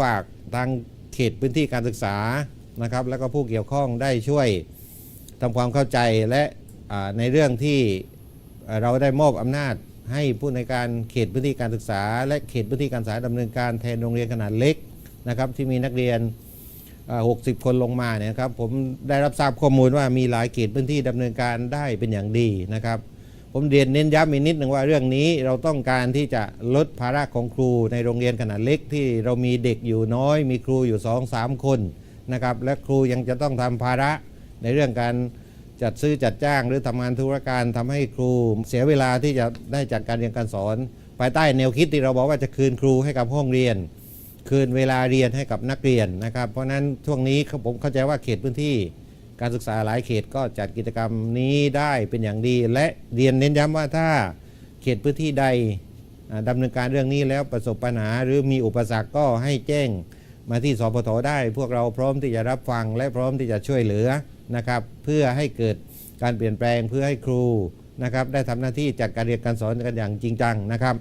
ฝากทางเขตพื้นที่การศึกษานะครับ แล้วก็ผู้เกี่ยวข้องได้ช่วยทำความเข้าใจและในเรื่องที่เราได้มอบอำนาจให้ผู้ในการเขตพื้นที่การศึกษา และเขตพื้นที่การศึกษาดำเนินการแทนโรงเรียนขนาดเล็กนะครับ ที่มีนักเรียน 60 คนลงมาเนี่ยครับผมได้รับทราบข้อมูลว่ามีหลายเขตพื้นที่ดำเนินการได้เป็นอย่างดีนะครับ ผมเรียนเน้นย้ำอีกนิดหนึ่งว่าเรื่องนี้เราต้องการที่จะลดภาระของครูในโรงเรียนขนาดเล็กที่เรามีเด็กอยู่น้อย มีครูอยู่2อสามคนนะครับและครูยังจะต้องทำภาระในเรื่องการจัดซื้อจัดจ้างหรือทำงานธุรการทำให้ครูเสียเวลาที่จะได้จัดการเรียนการสอน ภายใต้แนวคิดที่เราบอกว่าจะคืนครูให้กับห้องเรียน คืนเวลาเรียนให้กับนักเรียนนะครับ เพราะฉะนั้นช่วงนี้ผมเข้าใจว่าเขตพื้นที่ การศึกษาหลายเขตก็จัดกิจกรรมนี้ได้เป็นอย่างดี และเรียนเน้นย้ำว่าถ้าเขตพื้นที่ใดดำเนินการเรื่องนี้แล้วประสบปัญหาหรือมีอุปสรรคก็ให้แจ้งมาที่สพทได้ พวกเราพร้อมที่จะรับฟังและพร้อมที่จะช่วยเหลือนะครับเพื่อให้เกิดการเปลี่ยนแปลงเพื่อให้ครูนะครับได้ทำหน้าที่จัดการเรียนการสอนกันอย่างจริงจังนะครับ